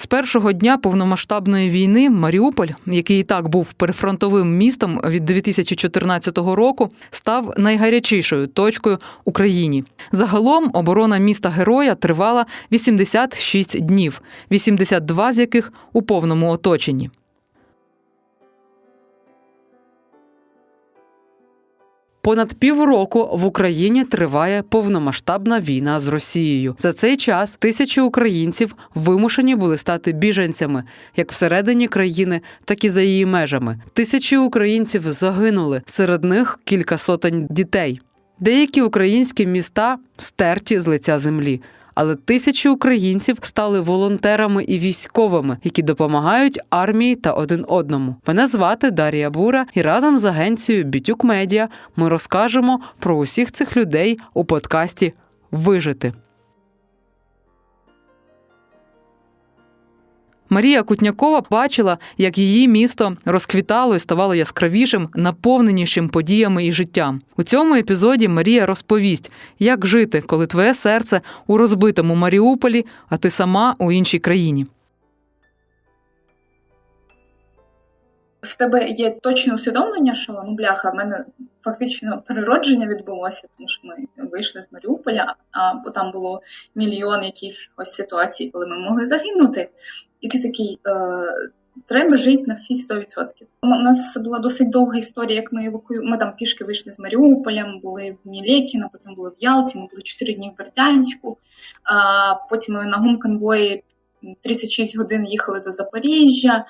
З першого дня повномасштабної війни Маріуполь, який і так був перефронтовим містом від 2014 року, став найгарячішою точкою Україні. Загалом оборона міста героя тривала 86 днів, 82 з яких у повному оточенні. Понад півроку в Україні триває повномасштабна війна з Росією. За цей час тисячі українців вимушені були стати біженцями як всередині країни, так і за її межами. Тисячі українців загинули, серед них кілька сотень дітей. Деякі українські міста стерті з лиця землі. Але тисячі українців стали волонтерами і військовими, які допомагають армії та один одному. Мене звати Дар'я Бура, і разом з агенцією Бітюк Медіа ми розкажемо про усіх цих людей у подкасті Вижити. Марія Кутнякова бачила, як її місто розквітало і ставало яскравішим, наповненішим подіями і життям. У цьому епізоді Марія розповість, як жити, коли твоє серце у розбитому Маріуполі, а ти сама у іншій країні. в тебе є точне усвідомлення, що ну бляха, в мене фактично переродження відбулося, тому що ми вийшли з Маріуполя, а бо там було мільйон якихось ситуацій, коли ми могли загинути. І ти такий. Е, Треба жити на всі 100%. У нас була досить довга історія, як ми евакую... Ми там пішки вийшли з Маріуполя, ми були в Мілєкіно, потім були в Ялті, ми були 4 дні в Бердянську, а потім ми на гумконвої 36 годин їхали до Запоріжжя,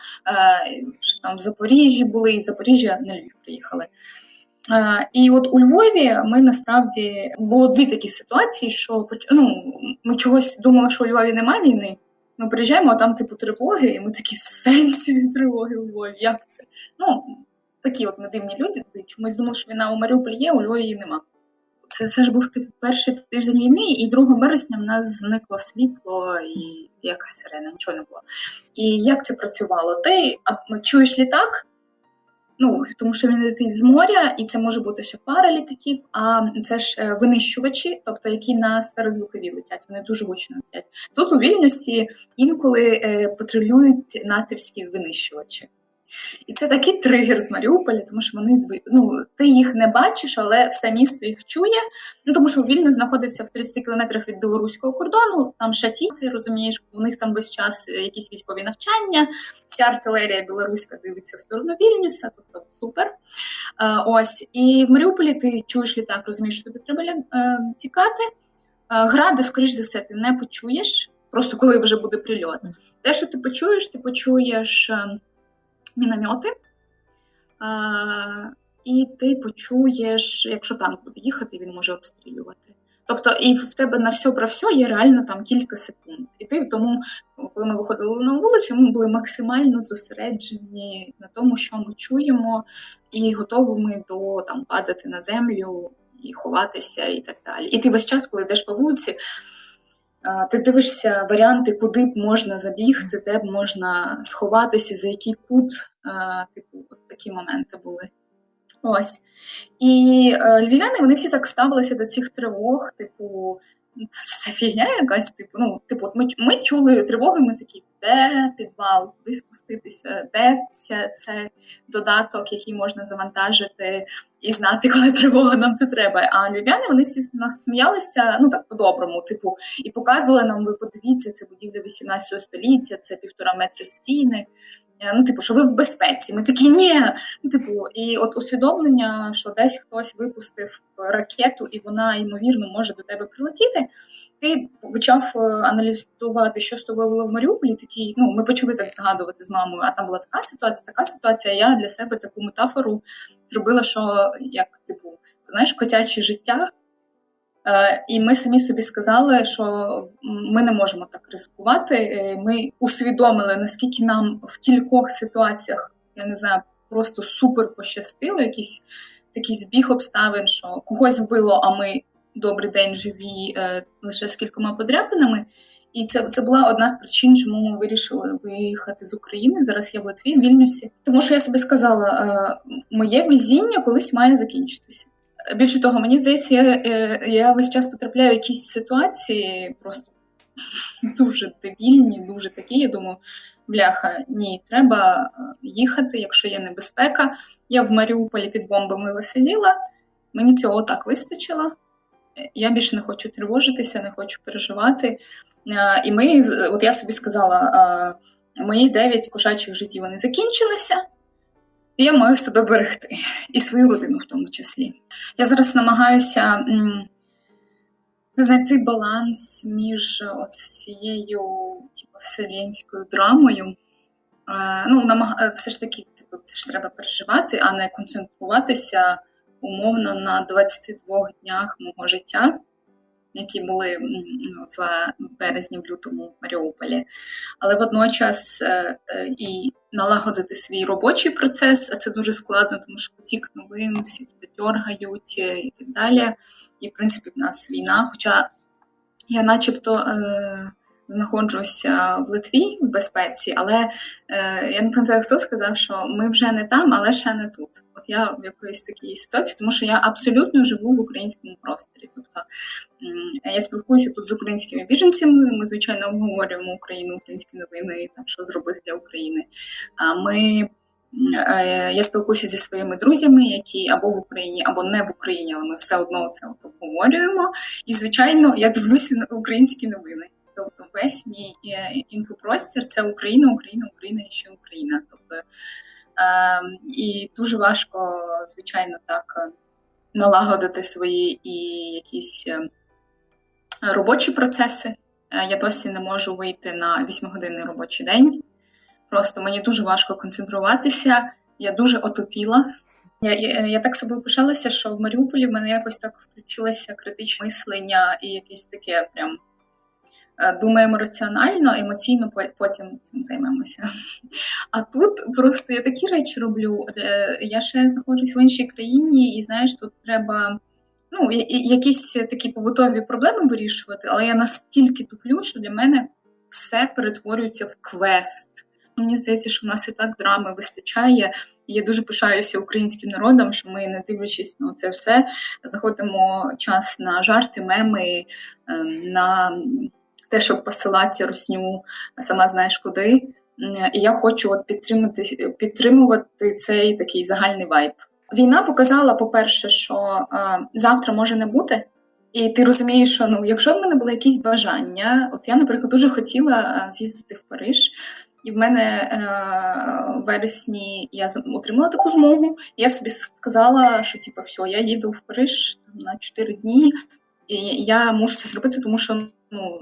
що там в Запоріжжі були, і з Запоріжжя на Львів приїхали. І от у Львові ми насправді було дві такі ситуації, що ну, ми чогось думали, що у Львові немає війни. Ми приїжджаємо, а там типу тривоги, і ми такі сенсі тривоги у Львові. Як це? Ну, такі от не дивні люди. Чомусь думали, що війна у Маріуполі є, у Львові її нема. Це все ж був типу, перший тиждень війни, і 2 березня в нас зникло світло і якась сирена, нічого не було. І як це працювало? Ти чуєш літак, ну тому що він летить з моря, і це може бути ще пара літаків, а це ж е, винищувачі, тобто які на сферозвукові летять, вони дуже гучно летять. Тут у вільності інколи е, патрулюють натівські винищувачі. І це такий тригер з Маріуполя, тому що вони ну, ти їх не бачиш, але все місто їх чує. Ну тому що Вільнюс знаходиться в 30 кілометрах від білоруського кордону. Там шаті, ти розумієш, у них там весь час якісь військові навчання. Вся артилерія білоруська дивиться в сторону Вільнюса, тобто супер. Ось і в Маріуполі ти чуєш літак, розумієш, що тобі треба е, тікати. Гради, скоріш за все, ти не почуєш. Просто коли вже буде прильот. Те, що ти почуєш, ти почуєш міномети, і ти почуєш, якщо танк буде їхати, він може обстрілювати. Тобто, і в тебе на все про все є реально там кілька секунд. І ти тому, коли ми виходили на вулицю, ми були максимально зосереджені на тому, що ми чуємо, і готовими до там падати на землю і ховатися, і так далі. І ти весь час, коли йдеш по вулиці. Ти дивишся варіанти, куди б можна забігти, де б можна сховатися, за який кут, типу, от такі моменти були. Ось. І е, львів'яни вони всі так ставилися до цих тривог, типу, це фігня якась, типу, ну, типу, от ми ми чули тривоги, ми такі, де підвал, куди спуститися, де це, це додаток, який можна завантажити і знати, коли тривога нам це треба. А львів'яни вони всі нас сміялися, ну так по-доброму, типу, і показували нам, ви подивіться, це будівля 18 століття, це півтора метри стіни. Е, ну, типу, що ви в безпеці. Ми такі, ні. Ну, типу, і от усвідомлення, що десь хтось випустив ракету, і вона ймовірно може до тебе прилетіти. Ти почав е, аналізувати, що з тобою було в Маріуполі. Такий, ну ми почали так згадувати з мамою. А там була така ситуація, така ситуація. Я для себе таку метафору зробила, що як типу, знаєш, котяче життя. Е, і ми самі собі сказали, що ми не можемо так ризикувати. Е, ми усвідомили, наскільки нам в кількох ситуаціях, я не знаю, просто супер пощастило, якийсь такий збіг обставин, що когось вбило, а ми добрий день живі е, лише з кількома подряпинами. І це це була одна з причин, чому ми вирішили виїхати з України. Зараз я в Литві, в Вільнюсі. Тому що я собі сказала, моє везіння колись має закінчитися. Більше того, мені здається, я, е, я весь час потрапляю в якісь ситуації, просто дуже дебільні, дуже такі. Я думаю, бляха, ні, треба е, їхати, якщо є небезпека. Я в Маріуполі під бомбами сиділа, мені цього так вистачило. Е, Я більше не хочу тривожитися, не хочу переживати. І ми, от я собі сказала, мої 9 кошачих життів вони закінчилися, і я маю себе берегти, і свою родину в тому числі. Я зараз намагаюся знайти баланс між цією типу, вселенською драмою. Е, Ну, намаг... е, все ж таки, типу, це ж треба переживати, а не концентруватися умовно на 22 днях мого життя, які були в березні, в лютому в Маріуполі. Але водночас е, е, і налагодити свій робочий процес, а це дуже складно, тому що потік новин, всі тебе дергають е, і так далі. І, в принципі, в нас війна. Хоча я начебто знаходжуся в Литві в безпеці, але е, я не пам'ятаю, хто сказав, що ми вже не там, але ще не тут. От я в якоїсь такій ситуації, тому що я абсолютно живу в українському просторі. Тобто я спілкуюся тут з українськими біженцями. Ми, звичайно, обговорюємо Україну, українські новини, там що зробити для України. А ми Е, Я спілкуюся зі своїми друзями, які або в Україні, або не в Україні, але ми все одно це обговорюємо. І, звичайно, я дивлюся на українські новини. Тобто, весь мій е, інфопростір це Україна, Україна, Україна і ще Україна. Тобто, е, і дуже важко, звичайно, так е, налагодити свої і якісь е, робочі процеси. Е, Я досі не можу вийти на 8-годинний робочий день. Просто мені дуже важко концентруватися, я дуже отопіла. Я, я, я так собою пишалася, що в Маріуполі в мене якось так включилося критичне мислення і якесь таке прям думаємо раціонально, емоційно потім цим займемося. А тут просто я такі речі роблю. Е, Я ще знаходжусь в іншій країні, і знаєш, тут треба ну, якісь такі побутові проблеми вирішувати, але я настільки туплю, що для мене все перетворюється в квест. Мені здається, що в нас і так драми вистачає. Я дуже пишаюся українським народом, що ми, не дивлячись на це все, знаходимо час на жарти, меми, ем, на те, щоб посилати русню, сама знаєш куди. І я хочу от підтримати, підтримувати цей такий загальний вайб. Війна показала, по-перше, що е, завтра може не бути. І ти розумієш, що ну, якщо в мене були якісь бажання, от я, наприклад, дуже хотіла з'їздити в Париж, і в мене е, в вересні я отримала таку змогу. І я собі сказала, що типу, все, я їду в Париж на 4 дні, і я мушу це зробити, тому що ну,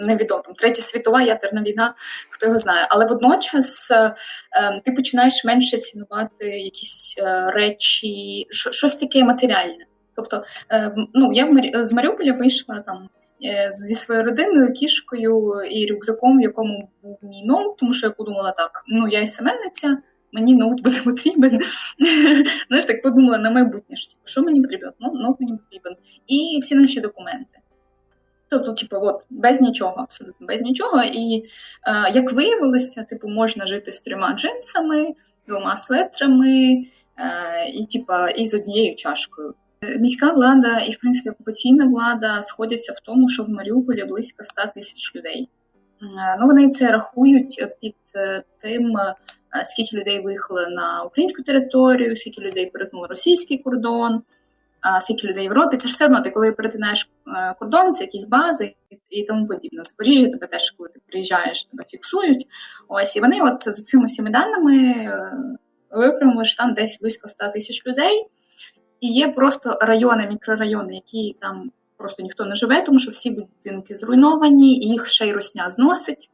невідомо. Третя світова, ядерна війна, хто його знає. Але водночас е, е, ти починаєш менше цінувати якісь е, речі, що- щось таке матеріальне. Тобто, ну, я з Маріуполя вийшла там зі своєю родиною, кішкою і рюкзаком, в якому був мій ноут, тому що я подумала так: ну я СММниця, мені ноут буде потрібен. Знаєш, так подумала на майбутнє, що типу, що мені потрібно? Ну, ноут мені потрібен. І всі наші документи. Тобто, типу, от, без нічого, абсолютно без нічого. І е, як виявилося, типу, можна жити з трьома джинсами, двома светрами е, і, типа, і з однією чашкою. Е, Міська влада і, в принципі, окупаційна влада сходяться в тому, що в Маріуполі близько 100 тисяч людей. Е, Ну, вони це рахують під е, тим, скільки людей виїхали на українську територію, скільки людей перетнули російський кордон, скільки людей в Європі. Це ж все одно, ти коли перетинаєш е, кордон, це якісь бази і- тому подібне. Запоріжжя тебе теж, коли ти приїжджаєш, тебе фіксують. Ось і вони, от за цими всіми даними, е, викремили, що там десь близько 100 тисяч людей. І є просто райони, мікрорайони, які там просто ніхто не живе, тому що всі будинки зруйновані, і їх ще й росня зносить.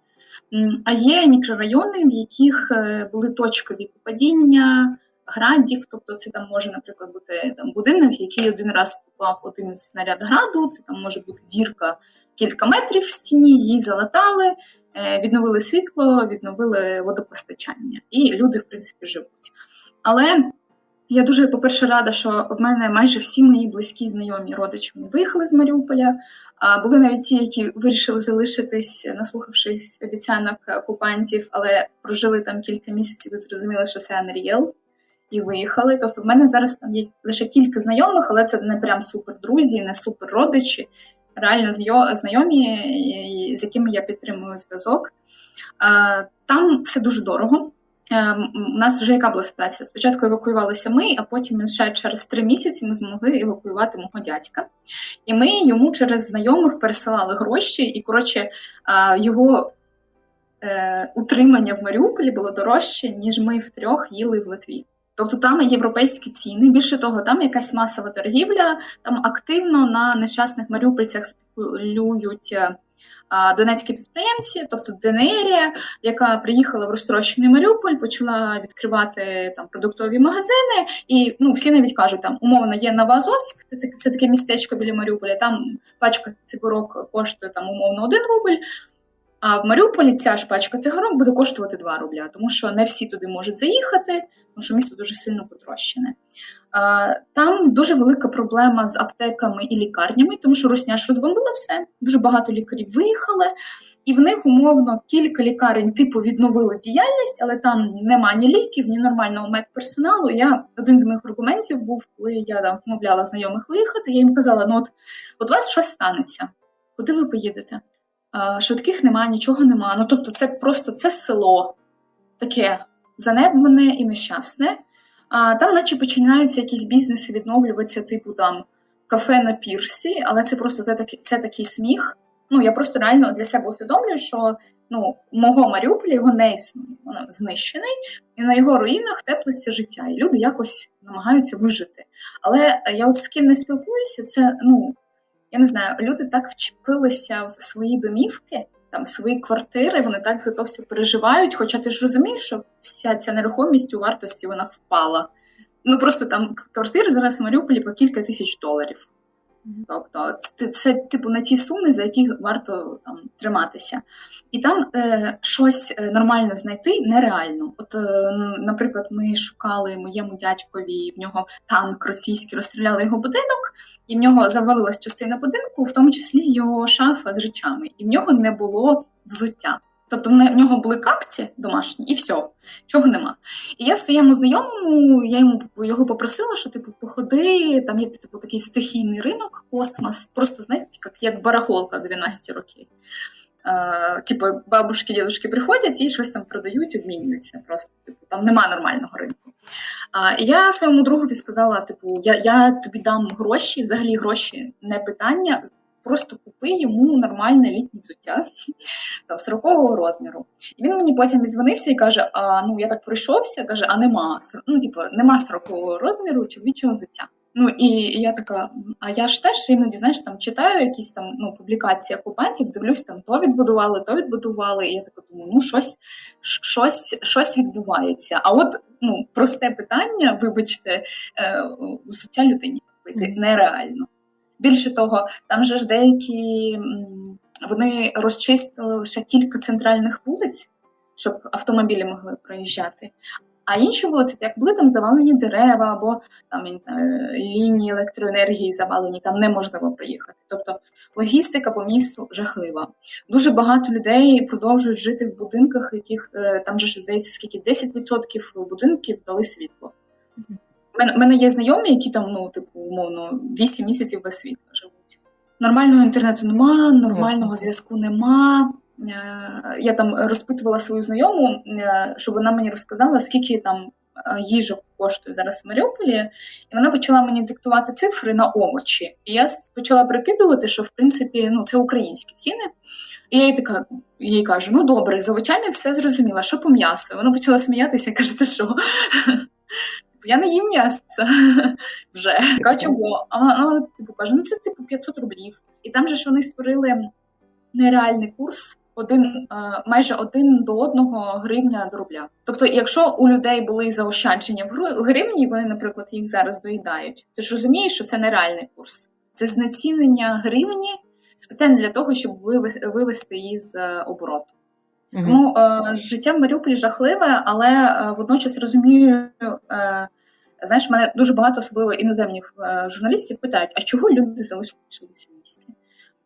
А є мікрорайони, в яких е, були точкові попадіння градів, тобто це там може, наприклад, бути там будинок, який один раз попав один снаряд граду, це там може бути дірка кілька метрів в стіні, її залатали, е, відновили світло, відновили водопостачання, і люди, в принципі, живуть. Але я дуже, по-перше, рада, що в мене майже всі мої близькі знайомі родичі виїхали з Маріуполя. Були навіть ті, які вирішили залишитись, наслухавшись обіцянок окупантів, але прожили там кілька місяців і зрозуміли, що це Unreal, і виїхали. Тобто, в мене зараз там є лише кілька знайомих, але це не прям супер друзі, не супер родичі. реально знайомі, з якими я підтримую зв'язок. Е, Там все дуже дорого. Е, У нас вже яка була ситуація? Спочатку евакуювалися ми, а потім ще через три місяці ми змогли евакуювати мого дядька. І ми йому через знайомих пересилали гроші, і коротше е, його утримання в Маріуполі було дорожче, ніж ми втрьох їли в Литві. Тобто там європейські ціни. Більше того, там якась масова торгівля, там активно на нещасних маріупольцях спекулюють е, донецькі підприємці, тобто ДНР, яка приїхала в розтрощений Маріуполь, почала відкривати там продуктові магазини, і ну всі навіть кажуть, там умовно є Новоазовськ, це таке- містечко біля Маріуполя. Там пачка цигарок коштує там умовно 1 рубль. А в Маріуполі ця ж пачка цигарок буде коштувати 2 рубля, тому що не всі туди можуть заїхати, тому що місто дуже сильно потрощене. Там дуже велика проблема з аптеками і лікарнями, тому що Русня ж розбомбила все. Дуже багато лікарів виїхали, і в них умовно кілька лікарень типу відновили діяльність, але там нема ні ліків, ні нормального медперсоналу. Я один з моїх аргументів був, коли я там вмовляла знайомих виїхати. Я їм казала: ну от, от вас щось станеться. Куди ви поїдете? Швидких немає, нічого нема. Ну тобто, це просто це село таке занедбане і нещасне. А там, наче починаються якісь бізнеси відновлюватися, типу там кафе на пірсі, але це просто це це такий сміх. Ну я просто реально для себе усвідомлюю, що ну мого Маріуполя його не існує. Вона знищений, і на його руїнах теплиться життя, і люди якось намагаються вижити. Але я от з ким не спілкуюся, це ну я не знаю, люди так вчепилися в свої домівки, там в свої квартири, вони так за то все переживають. Хоча ти ж розумієш, що вся ця нерухомість у вартості вона впала. Ну просто там квартири зараз в Маріуполі по кілька тисяч доларів. Тобто, це, це типу на ті суми, за які варто там триматися. І там е, щось е, нормально знайти нереально. От, е, наприклад, ми шукали моєму дядькові, в нього танк російський розстріляли його будинок, і в нього завалилась частина будинку, в тому числі його шафа з речами, і в нього не було взуття. Тобто в нього були капці домашні, і все, чого нема. І я своєму знайомому, я йому його попросила, що типу походи, там є типу такий стихійний ринок, космос, просто знаєте, як, як барахолка 12 років. Е, типу, бабушки, дідушки приходять і щось там продають, обмінюються. Просто типу, там нема нормального ринку. А, я своєму другові сказала: типу, я, я тобі дам гроші, взагалі гроші не питання. Просто купи йому нормальне літнє взуття там 40-го розміру. І він мені потім відзвонився і каже: А ну я так пройшовся, каже, а нема ну, типу, нема 40-го розміру чоловічого взуття. Ну і я така, а я ж теж іноді знаєш, там читаю якісь там ну, публікації окупантів, дивлюсь, там то відбудували, то відбудували. І я така думаю, ну щось, щось, щось відбувається. А от ну, просте питання, вибачте, е, взуття людині купити нереально. Більше того, там же ж деякі вони розчистили лише кілька центральних вулиць, щоб автомобілі могли проїжджати. А інші вулиці, як були там завалені дерева або там я не знаю, лінії електроенергії завалені, там неможливо проїхати. Тобто логістика по місту жахлива. Дуже багато людей продовжують жити в будинках, в яких е, там же здається, скільки 10% будинків дали світло. У мене, є знайомі, які там, ну, типу, умовно, 8 місяців без світла живуть. Нормального інтернету нема, нормального зв'язку нема. Е, Я там розпитувала свою знайому, е, щоб вона мені розказала, скільки там е, їжа коштує зараз в Маріуполі, і вона почала мені диктувати цифри на овочі. І я почала прикидувати, що в принципі ну, це українські ціни. І я їй така їй кажу: ну добре, з овочами все зрозуміла, що по м'ясу. Вона почала сміятися каже, ти що? Я не їм м'ясо вже. Така чого? А вона, вона типу каже: ну це типу 500 рублів. І там же ж вони створили нереальний курс. Один е, майже один до одного гривня до рубля. Тобто, якщо у людей були заощадження в гривні, вони, наприклад, їх зараз доїдають, ти ж розумієш, що це нереальний курс. Це знецінення гривні спеціально для того, щоб виве- вивести її з е, обороту. Мгм. Тому е, життя в Маріуполі жахливе, але е, водночас розумію. Е, знаєш, мене дуже багато, особливо іноземних е, журналістів, питають, а чого люди залишилися в місті?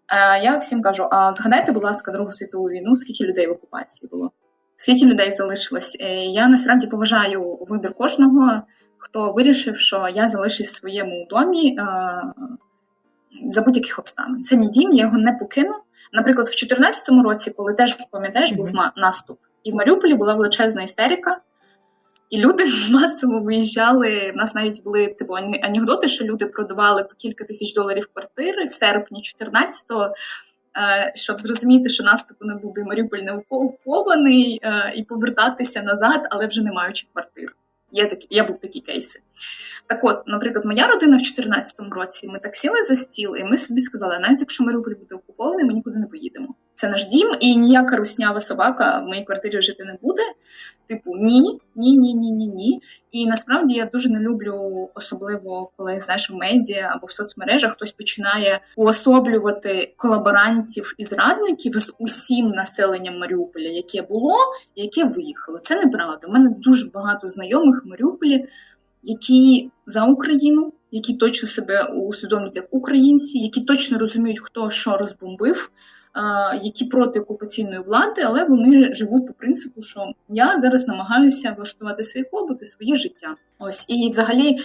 Е, я всім кажу: а згадайте, будь ласка, Другу світову війну, скільки людей в окупації було? Скільки людей залишилось? Е, я насправді поважаю вибір кожного, хто вирішив, що я залишусь в своєму домі. За будь-яких обставин. Це мій дім, я його не покину. Наприклад, в 2014 році, коли теж пам'ятаєш, був ма- наступ, і в Маріуполі була величезна істерика. І люди масово виїжджали. В нас навіть були типу анекдоти, що люди продавали по кілька тисяч доларів квартири в серпні 14-го, е, щоб зрозуміти, що наступу не буде Маріуполь не окупований, е, і повертатися назад, але вже не маючи квартир. Є такі, є були такі кейси. Так от, наприклад, моя родина в 2014 році, ми так сіли за стіл, і ми собі сказали, навіть якщо Маріуполь буде окупований, ми нікуди не поїдемо. Це наш дім, і ніяка руснява собака в моїй квартирі жити не буде. Типу, ні, ні, ні, ні, ні, ні. І насправді я дуже не люблю, особливо коли знаєш в медіа або в соцмережах хтось починає уособлювати колаборантів і зрадників з усім населенням Маріуполя, яке було, яке виїхало. Це неправда. У мене дуже багато знайомих в Маріуполі, які за Україну, які точно себе усвідомлюють як українці, які точно розуміють, хто що розбомбив, які проти окупаційної влади, але вони живуть по принципу, що я зараз намагаюся влаштувати свій побут і своє життя. Ось і взагалі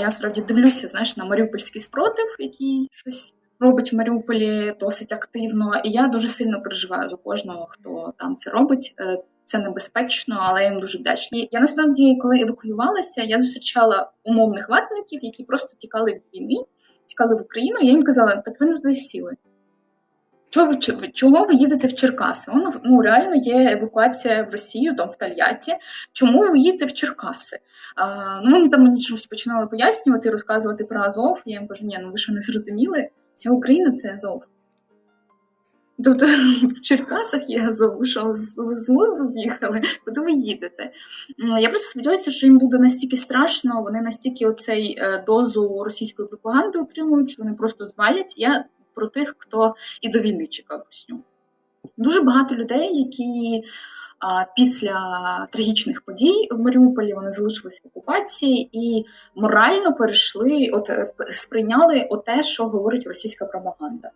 я справді дивлюся, знаєш, на маріупольський спротив, який щось. Робить в Маріуполі досить активно, і я дуже сильно переживаю за кожного, хто там це робить. Е, Це небезпечно, але я їм дуже вдячна. Я насправді, коли евакуювалася, я зустрічала умовних ватників, які просто тікали від війни, тікали в Україну. Я їм казала, так ви не туди сіли. Чого чого- ви їдете в Черкаси? Воно ну реально є евакуація в Росію, там в Тольятті. Чому ви їдете в Черкаси? А, ну вони там мені щось починали пояснювати, розказувати про Азов. Я їм кажу, ні, ну ви що не зрозуміли? Вся Україна це Азов. Тобто в Черкасах Азов, ви що ви з глузду з'їхали? Куди ви їдете? Я просто сподіваюся, що їм буде настільки страшно, вони настільки оцей е, дозу російської пропаганди отримують, що вони просто звалять. Я про тих, хто і до війни чекав русню. Дуже багато людей, які а, після трагічних подій в Маріуполі вони залишились в окупації і морально перейшли, от е, сприйняли те, що говорить російська пропаганда.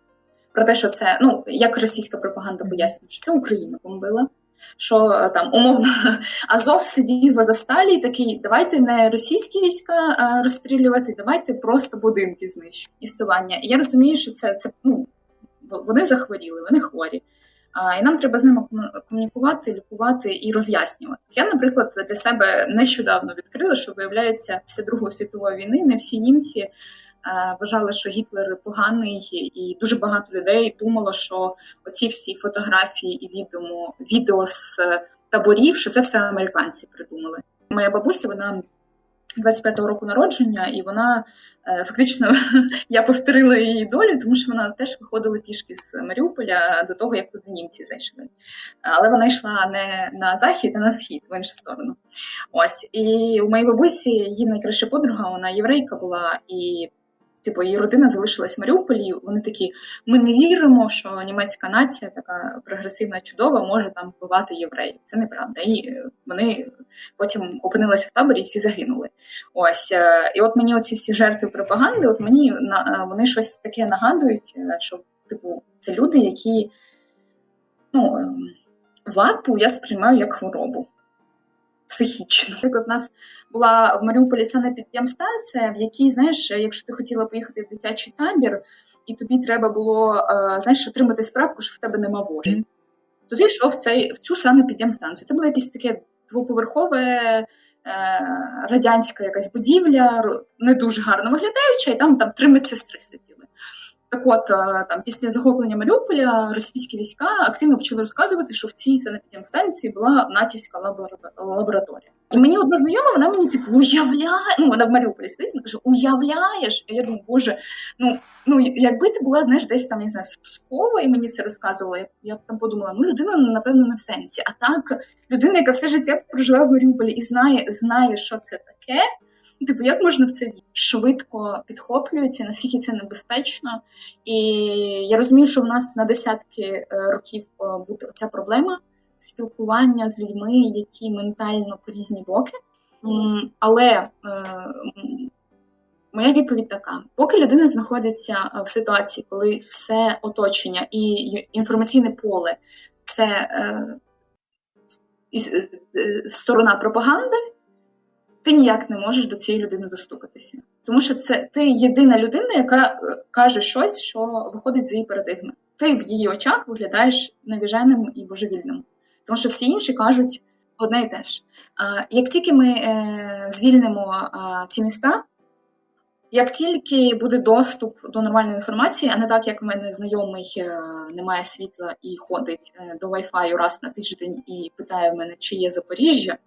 Про те, що це ну як російська пропаганда пояснює, що це Україна бомбила. Що е, там умовно Азов сидів в Азовсталі і такий: давайте не російські війська розстрілювати, давайте просто будинки знищити. Істування. І я розумію, що це, це ну, вони захворіли, вони хворі. А, І нам треба з ними кому- комунікувати, лікувати і роз'яснювати. Я, наприклад, для себе нещодавно відкрила, що виявляється, після Другої світової війни не всі німці е, вважали, що Гітлер поганий, і дуже багато людей думало, що оці всі фотографії і відео, відео з е, таборів, що це все американці придумали. Моя бабуся, вона 25-го року народження, і вона е, фактично я повторила її долю, тому що вона теж виходила пішки з Маріуполя до того, як туди німці зайшли. Але вона йшла не на захід, а на схід, в іншу сторону. Ось і у моїй бабусі її найкраща подруга, вона єврейка була, і типу її родина залишилась в Маріуполі. Вони такі: ми не віримо, що німецька нація, така прогресивна, чудова, може там вбивати євреїв. Це неправда. І вони потім опинилися в таборі і всі загинули. Ось е, і от мені оці всі жертви пропаганди, от мені е, вони щось таке нагадують, е, що типу це люди, які ну, вату я сприймаю як хворобу. Психічно. Наприклад, у нас була в Маріуполі санепідемстанція, в якій, знаєш, якщо ти хотіла поїхати в дитячий табір, і тобі треба було е, знаєш, отримати справку, що в тебе нема вожі, то ти йшов в, цей, в цю санепідемстанцію. Це було якесь таке двоповерхове е, радянська якась будівля, не дуже гарно виглядаюча, і там, там три медсестри сиділи. Так от, е, там, після захоплення Маріуполя російські війська активно почали розказувати, що в цій санепідемстанції була натівська лабора- лабораторія. І мені одна знайома, вона мені типу уявляє, ну вона в Маріуполі сидить, вона каже, уявляєш? А я думаю, боже, ну, ну якби ти була, знаєш, десь там, не знаю, з і мені це розказувала, я, я там подумала, ну людина, напевно, не в сенсі. А так, людина, яка все життя прожила в Маріуполі і знає, знає, що це таке. Типу, як можна в це швидко підхоплюється, наскільки це небезпечно. І я розумію, що в нас на десятки е, років е, буде ця проблема спілкування з людьми, які ментально по різні боки. Але е, моя відповідь така: поки людина знаходиться в ситуації, коли все оточення і інформаційне поле це сторона пропаганди. Ти ніяк не можеш до цієї людини достукатися. Тому що це ти єдина людина, яка е, каже щось, що виходить з її парадигми. Ти в її очах виглядаєш навіженим і божевільним. Тому що всі інші кажуть одне і те ж. Як тільки ми е, звільнимо ці міста, як тільки буде доступ до нормальної інформації, а не так, як в мене знайомий е, не світла і ходить до Wi-Fi раз на тиждень і питає в мене, чи є Запоріжжя,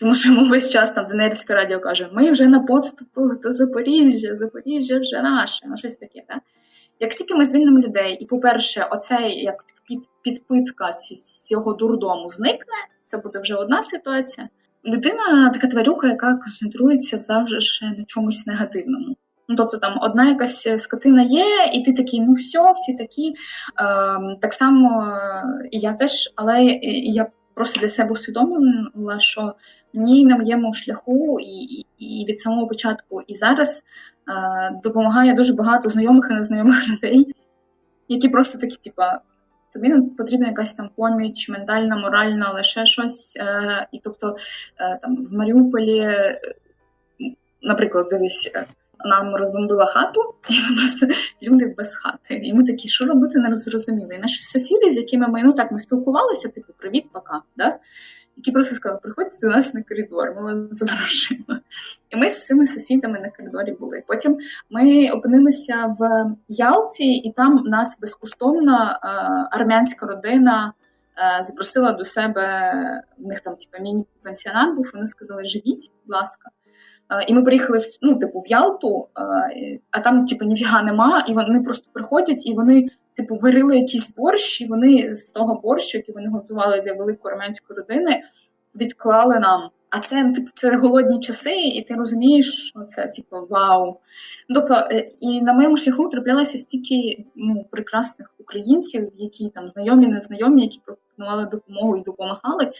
тому що йому весь час там Денерівське радіо каже: ми вже на подступах до Запоріжжя, Запоріжжя вже наше, ну щось таке. Так? Як тільки ми звільнимо людей, і, по-перше, оцей як під, підпитка цього дурдому зникне, це буде вже одна ситуація. Людина така тварюка, яка концентрується завжди ще на чомусь негативному. Ну, тобто там одна якась скотина є, і ти такий, ну все, всі такі. Ем, так само е, і я теж, але і- я просто для себе усвідомила, що мені на моєму шляху і, і, від самого початку, і зараз е, допомагає дуже багато знайомих і незнайомих людей, які просто такі, типа, тобі потрібна якась там поміч, ментальна, моральна, лише щось. Е, і тобто е, там в Маріуполі, е, наприклад, дивись. Нам розбомбила хату, і ми просто люди без хати. І ми такі, що робити, не зрозуміли. І наші сусіди, з якими ми ну так ми спілкувалися, типу, привіт, пока. Да? Які просто сказали, приходьте до нас на коридор, ми вас запрошуємо. І ми з цими сусідами на коридорі були. Потім ми опинилися в Ялті, і там нас безкоштовно е, армянська родина е, запросила до себе. В них там типу, міні-пансіонат був. Вони сказали, живіть, будь ласка. І ми приїхали в ну, типу, в Ялту, а там, типу, ніфіга нема, і вони просто приходять і вони, типу, варили якийсь борщ, і вони з того борщу, який вони готували для великої армянської родини, відклали нам. А це типу, це голодні часи, і ти розумієш, що це типу вау. Тобто, е, і на моєму шляху траплялося стільки ну, прекрасних українців, які там знайомі, незнайомі, які пропонували допомогу і допомагали.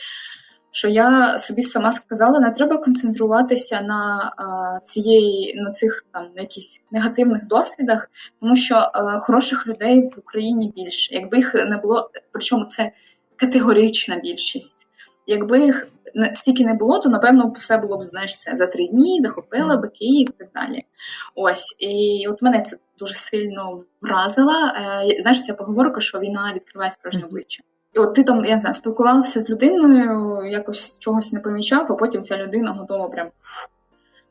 Що я собі сама сказала, не треба концентруватися на а, цієї на цих там на якісь негативних досвідах, тому що а, хороших людей в Україні більше. Якби їх не було, причому це категорична більшість. Якби їх стільки не було, то напевно все було б знаєш це за три дні, захопила би Київ і так далі. Ось і от мене це дуже сильно вразило. Е, знаєш, ця поговорка, що війна відкриває справжнє обличчя. От ти там, я знаю, спілкувався з людиною, якось чогось не помічав, а потім ця людина готова прям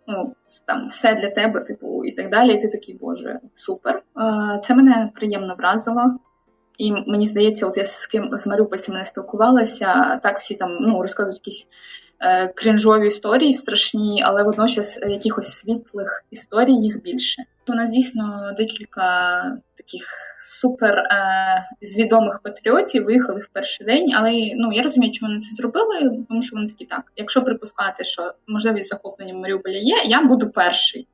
ну, там все для тебе, типу, і так далі. І ти такий, боже, супер. Це мене приємно вразило. І мені здається, от я з ким з маріупольцями не спілкувалася, так всі там ну, розказують якісь е, крінжові історії страшні, але водночас якихось світлих історій їх більше. У нас дійсно декілька таких супер е, з відомих патріотів виїхали в перший день, але ну я розумію, чому вони це зробили, тому що вони такі так. Якщо припускати, що можливість захоплення Маріуполя є, я буду перший.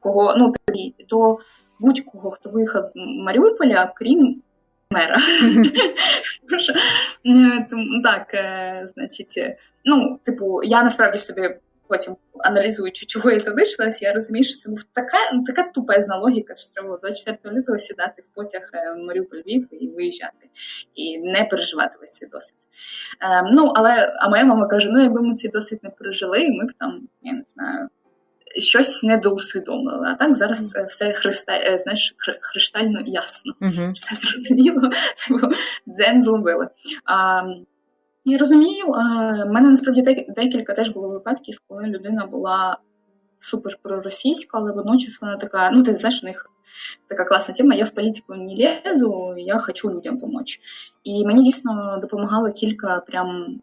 Кого ну тоді, то будь-кого, хто виїхав з Маріуполя, крім мера. Так, е, значить, е, ну, типу, я насправді собі потім аналізуючи, чого я залишилась, я розумію, що це був така, ну, така тупезна логіка, що треба було 24 лютого сідати в потяг е, Маріуполь Львів і виїжджати, і не переживати весь цей досвід. Е, ну, але, а моя мама каже: ну, якби ми цей досвід не пережили, ми б там, я не знаю, щось недоусвідомили. А так зараз е, все христа, е, знаєш, хри- криштально ясно Угу. все зрозуміло, дзен зловили. А, я розумію, а, в мене насправді декілька теж було випадків, коли людина була супер проросійська, але водночас вона така, ну ти знаєш, у них така класна тема, я в політику не лезу, я хочу людям допомогти. І мені дійсно допомагало кілька прям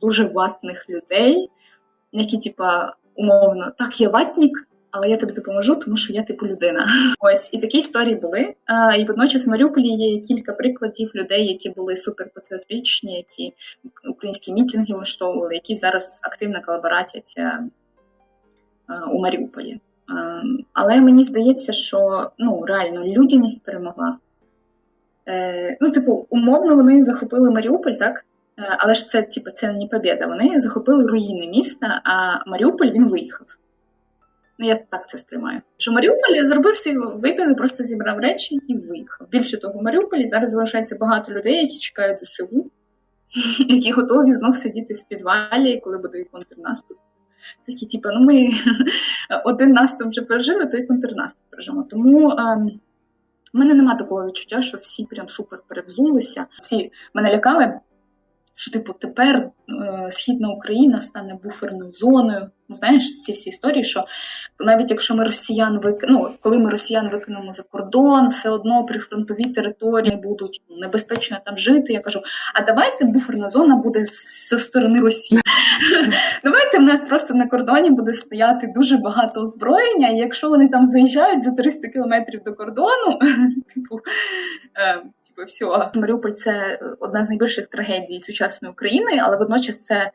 дуже ватних людей, які, типа, умовно, так, я ватник, але я тобі допоможу, тому що я типу людина. Ось і такі історії були. І водночас в Маріуполі є кілька прикладів людей, які були суперпатріотичні, які українські мітинги влаштовували, які зараз активно колаборатять у Маріуполі. Але мені здається, що ну реально людяність перемогла. Е, Ну, типу, умовно, вони захопили Маріуполь, так? Е, Але ж це, типу, це не побіда. Вони захопили руїни міста, а Маріуполь він виїхав. Ну, я так це сприймаю. Що Маріуполь зробив свій вибір, просто зібрав речі і виїхав. Більше того, в Маріуполі зараз залишається багато людей, які чекають ЗСУ, які готові знов сидіти в підвалі, коли буде контрнаступ. такі, типу, ну ми один наступ вже пережили, то і контрнаступ пережимо. Тому ем, в мене нема такого відчуття, що всі прям супер перевзулися. Всі мене лякали, що типу тепер е, східна Україна стане буферною зоною. Ну знаєш, ці всі історії, що навіть якщо ми росіян вик... ну, коли ми росіян викинемо за кордон, все одно прифронтові території будуть ну, небезпечно там жити. Я кажу, а давайте буферна зона буде зі сторони Росії. Давайте в нас просто на кордоні буде стояти дуже багато озброєння, і якщо вони там заїжджають за 300 кілометрів до кордону, типу, е, типу, все. Маріуполь це одна з найбільших трагедій сучасної України, але водночас це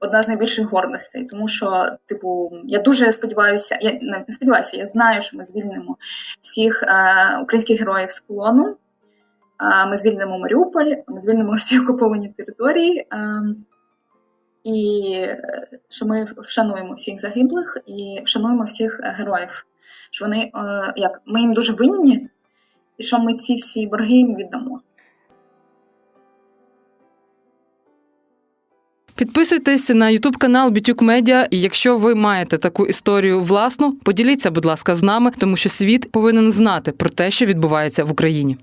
одна з найбільших гордостей, тому що, типу, я дуже сподіваюся, я не сподіваюся, я знаю, що ми звільнимо всіх е, українських героїв з полону. Е, ми звільнимо Маріуполь, ми звільнимо всі окуповані території. Е, і е, що ми вшануємо всіх загиблих і вшануємо всіх е, героїв. Що вони е, як ми їм дуже винні, і що ми ці всі борги їм віддамо. Підписуйтесь на Ютуб канал Бітюк Медіа. І якщо ви маєте таку історію власну, поділіться, будь ласка, з нами, тому що світ повинен знати про те, що відбувається в Україні.